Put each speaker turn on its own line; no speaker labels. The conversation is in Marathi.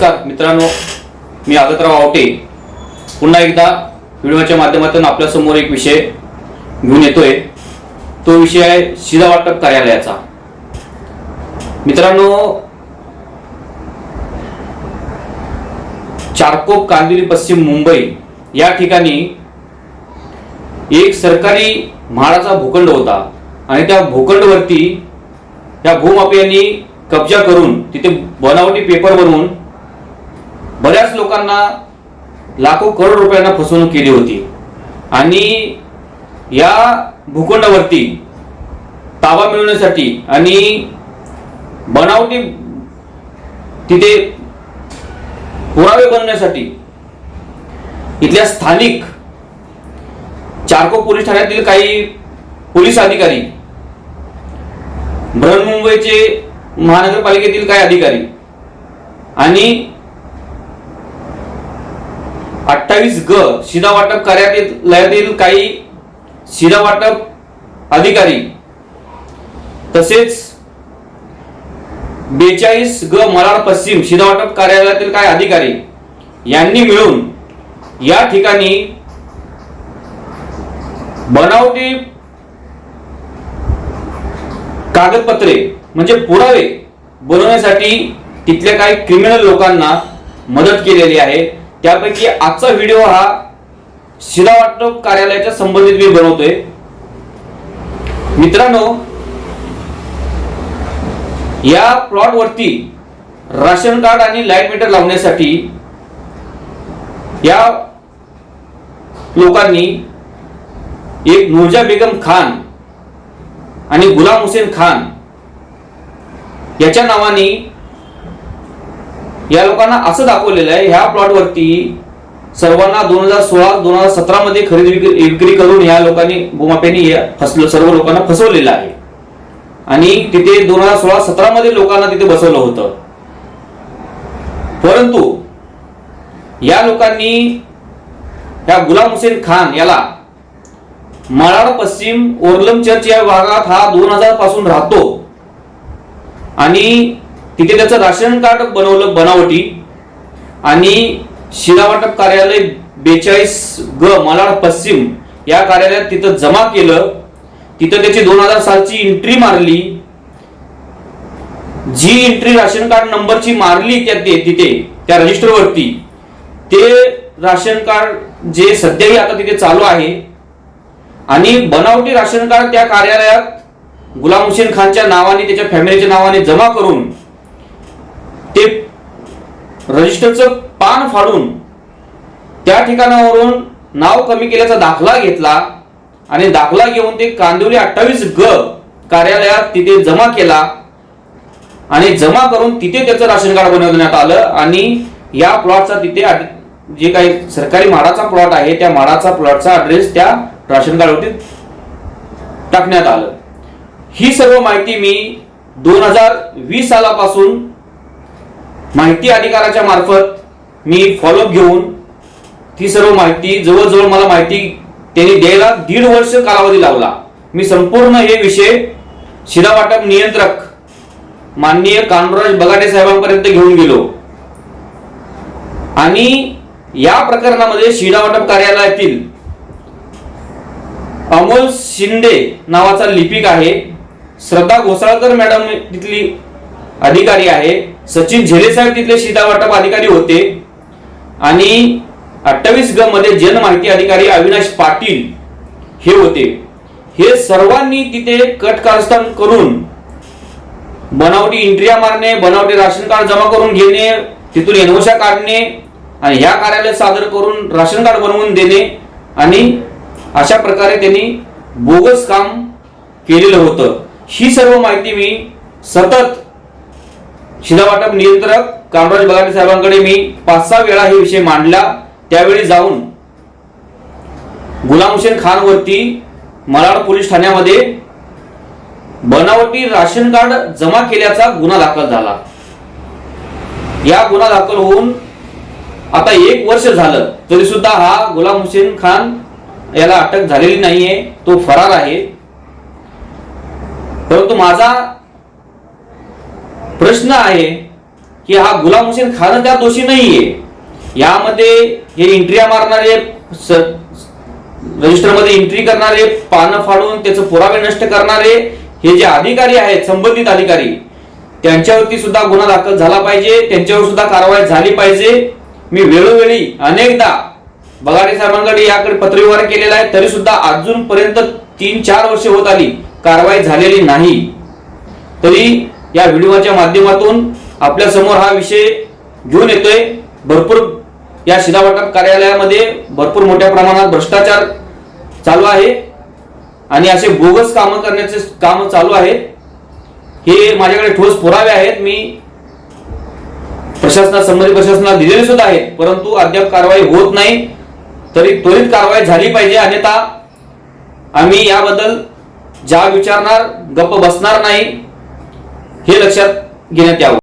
नमस्कार मित्रांनो. मी आगतराव आवटे. पुन्हा एकदा व्हिडिओच्या माध्यमातून आपल्यासमोर एक विषय घेऊन येतोय. तो विषय आहे शिधा वाटप कार्यालयाचा. मित्रांनो चारकोप कांदिवली पश्चिम मुंबई या ठिकाणी एक सरकारी म्हाडाचा भूखंड होता आणि त्या भूखंडवरती त्या भूमाफियांनी कब्जा करून तिथे बनावटी पेपर बनवून बऱ्याच लोकांना लाखो करोड रुपयांना फसवणूक केली होती. आणि या भूखंडावरती ताबा मिळवण्यासाठी आणि बनावटी तिथे पुरावे बनवण्यासाठी इथल्या स्थानिक चारको पोलीस ठाण्यातील काही पोलीस अधिकारी बृहन्मुंबईचे महानगरपालिकेतील काही अधिकारी आणि अठ्ठावीस ग. शिधा वाटप कार्यालयातील काही शिधा वाटप अधिकारी. तसेच बेचाळीस ग मलाड पश्चिम शिधा वाटप कार्यालयातील काही अधिकारी यांनी मिळून या ठिकाणी बनावटी कागदपत्रे म्हणजे पुरावे बनवण्यासाठी तिथल्या काही क्रिमिनल लोकांना मदत केलेली आहे. त्यापैकी आजचा व्हिडिओ हा शिला वाटप कार्यालयाच्या संबंधित मी बनवतोय. मित्रांनो या प्लॉट वरती राशन कार्ड आणि लाइट मीटर लावण्यासाठी या लोकांनी एक नूरजा बेगम खान आणि गुलाम हुसेन खान याच्या नावाने या लोकांना असं दाखवलेलं आहे ह्या प्लॉटवरती सर्वांना दोन हजार सोळा दोन हजार सतरा मध्ये खरेदी विक्री विक्री करून ह्या लोकांनी भूमाप्यांनी या फसलं सर्व लोकांना फसवलेलं आहे. आणि तिथे दोन हजार सोळा सतरा मध्ये लोकांना तिथे बसवलं होतं. परंतु या लोकांनी या गुलाम हुसेन खान याला मराड पश्चिम ओरलम चर्च या भागात हा दोन हजारपासून राहतो. आणि तिथे त्याचं राशन कार्ड बनवलं बनावटी. आणि शिलावाटप कार्यालय बेचाळीस ग मलाड पश्चिम या कार्यालयात तिथं जमा केलं. तिथं त्याची दोन हजार सालची एंट्री मारली. जी एंट्री राशन कार्ड नंबरची मारली त्या तिथे त्या रजिस्टरवरती ते राशन कार्ड जे सध्याही आता तिथे चालू आहे. आणि बनावटी राशन कार्ड त्या कार्यालयात गुलाम हुसेन खानच्या नावाने त्याच्या फॅमिलीच्या नावाने जमा करून रजिस्टरचं पान फाडून त्या ठिकाणावरून नाव कमी केल्याचा दाखला घेतला आणि दाखला घेऊन ते कांदिवली अठ्ठावीस ग कार्यालयात तिथे जमा केला आणि जमा करून तिथे त्याचं राशन कार्ड बनवण्यात आलं आणि या प्लॉटचा तिथे जे काही सरकारी म्हाडाचा प्लॉट आहे त्या म्हाडाचा प्लॉटचा ऍड्रेस त्या राशन कार्डवरती टाकण्यात आलं. ही सर्व माहिती मी दोन हजार वीस सालापासून माहिती अधिकाराच्या मार्फत मी फॉलोअप घेऊन ती सर्व माहिती जवळजवळ मला माहिती त्यांनी द्यायला दीड वर्ष कालावधी लावला. मी संपूर्ण हे विषय शिधावाटप नियंत्रक माननीय कानराज बगाटे साहेबांपर्यंत घेऊन गेलो. आणि या प्रकरणामध्ये शिधावाटप कार्यालयातील अमोल शिंदे नावाचा लिपिक आहे. श्रद्धा घोसाळकर मॅडम तिथली अधिकारी आहे. सचिन झेले साहेब तिथले शिधा वाटप अधिकारी होते. आणि अठ्ठावीस ग मध्ये जन माहिती अधिकारी अविनाश पाटील हे होते. हे सर्वांनी तिथे कट कारस्थान करून बनावटी इंट्रिया मारणे बनावटी राशन कार्ड जमा करून घेणे तिथून एनओशा काढणे आणि ह्या कार्यालयात सादर करून राशन कार्ड बनवून देणे आणि अशा प्रकारे त्यांनी बोगस काम केलेलं होतं. ही सर्व माहिती मी सतत शिधावाटप नियंत्रक कामराज बगाने साहेबांकडे मी पाच सहा वेळा हे विषय मांडला. त्यावेळी जाऊन गुलाम हुसेन खानवरती मलाड पोलीस ठाण्यामध्ये बनावटी राशन कार्ड जमा केल्याचा गुन्हा दाखल झाला. या गुन्हा दाखल होऊन आता एक वर्ष झालं तरी सुद्धा हा गुलाम हुसेन खान याला अटक झालेली नाहीये तो फरार आहे. परंतु माझा प्रश्न आहे की हा गुलाम हुसेन खान त्या दोषी नाहीये? यामध्ये हे एंट्रिया मारणारे स- रजिस्टरमध्ये एंट्री करणारे पानं फाडून त्याचे पुरावे नष्ट करणारे हे जे अधिकारी आहेत संबंधित अधिकारी त्यांच्यावरती सुद्धा गुन्हा दाखल झाला पाहिजे त्यांच्यावर सुद्धा कारवाई झाली पाहिजे. मी वेळोवेळी अनेकदा बगाडे साहेबांकडे याकडे पत्रव्यवहार केलेला आहे तरी सुद्धा अजूनपर्यंत तीन चार वर्षे होत आली कारवाई झालेली नाही. तरी या व्हिडिओच्या माध्यमातून आपल्यासमोर हा विषय घेऊन येतोय. भरपूर या शिधावाटप कार्यालयामध्ये भरपूर मोठ्या प्रमाणात भ्रष्टाचार चालू आहे. आणि असे बोगस कामं करण्याचे काम चालू आहेत. हे माझ्याकडे ठोस पुरावे आहेत. मी प्रशासना संबंधित प्रशासनाला दिलेले सुद्धा आहेत. परंतु अद्याप कारवाई होत नाही. तरी त्वरित कारवाई झाली पाहिजे. अन्यथा आम्ही याबद्दल ज्या विचारणार गप्प बसणार नाही. हे लक्षात घेण्यात यावं.